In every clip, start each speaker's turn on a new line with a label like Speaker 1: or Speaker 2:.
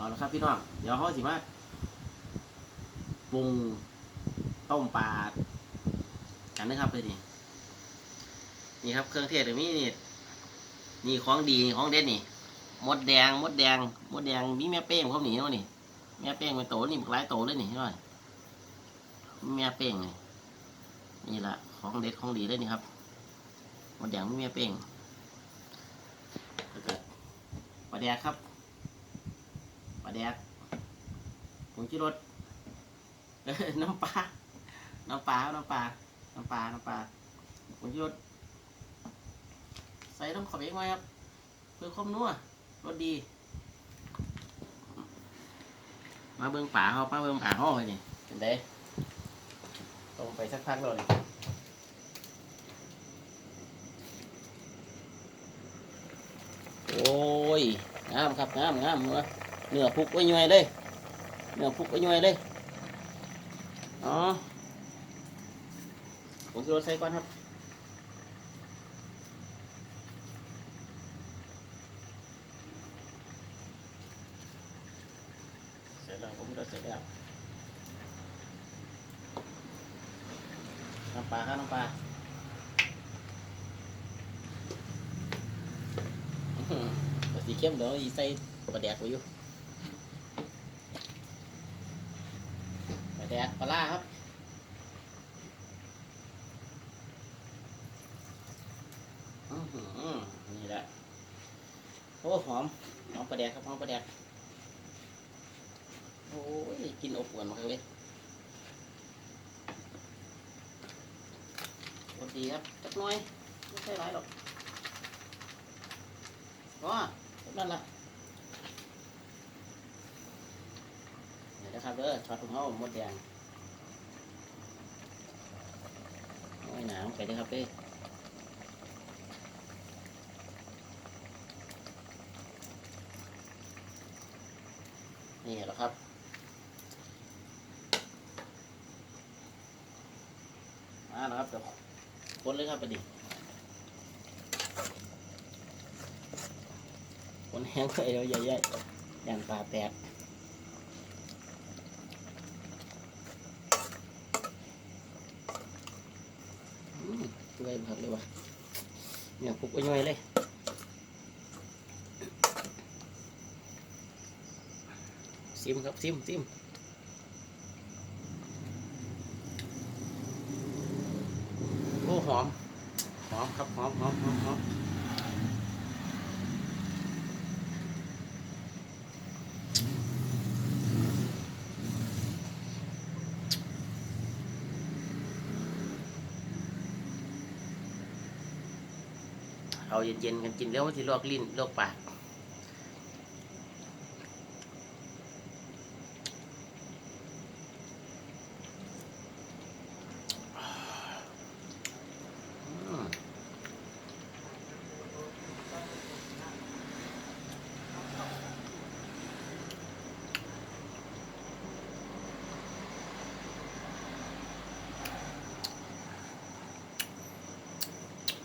Speaker 1: เอาละครับพี่น้องเดี๋ยวเขาสิมาปรุงต้มปลากันนะครับเลยนี่นี่ครับเครื่องเทศเดี๋ยวนี้นี่นี่ของดีของเด็ดนี่มดแดงมดแดงมดแดงมีแม่เป้งเขาหนีเนาะนี่แม่เป้งเป็นโตนี่หลายโตเลยนี่ใช่ไหมแม่เป้งนี่นี่ละของเด็ดของดีเลยนี่ครับมดแดงมีแม่เป้งแล้วก็ปลาแดกครับ ลาแดกผงชูรสเอ้ยน้ำปลา น้ำปลา น้ำปลา น้ำปลา น้ำปลาผงชูรสใส่ต้องขอบเองไว้ครับเพื่อความนัวรสดี มาเบิ่งป่าเขามาเบิ่งป่าเขาเลยนี่เป็นไดตรงไปสักพักแล้วนี่โอ้ย งามครับ งามงามเลย เนื้อพุกไว้ย่อยเลยอ๋อผมจะใส่ก่อนครับเสร็จแล้ว เดี๋ยวอีใส่ปลาแดปลาแดปลาล่าครับอือหือนี่แหละโอ้หอมหอมปลาแดกครับหอมปลาแดกโอ้ยกินอบอวนมากเลยสวัสดีครับจักน้อยไม่ใช่หลายหรอกว้านั่นแหละเดี๋ยว นะครับเด้อช็อตของเขาหมดแดงโอ้ยหนาวไปเลยครับเด้นี่แหละครับมาแล้วครับเดี๋ยวคนเลยครับปดิคนแห้งเลยเดี๋ยวใหญ่ๆอย่างปลาแตกอื มเปื่อยผัดเลยวะเนี่ยปุกไปย่อยเลยซิมครับซิมซิมโอ้หอม หอมครับหอมหอมหอมหอม เอาเย็นๆกันกินแล้วมันสิลวกลิ้นลวกปาก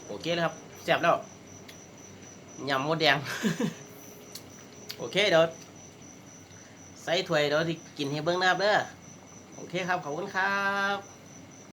Speaker 1: โอเคแล้วครับแซ่บแล้ว ยำมดแดง โอเคเดี๋ยวใส่ถ้วยเดี๋ยวที่กินให้เบิ้งหน้าเด้อโอเคครับ ขอบคุณครับ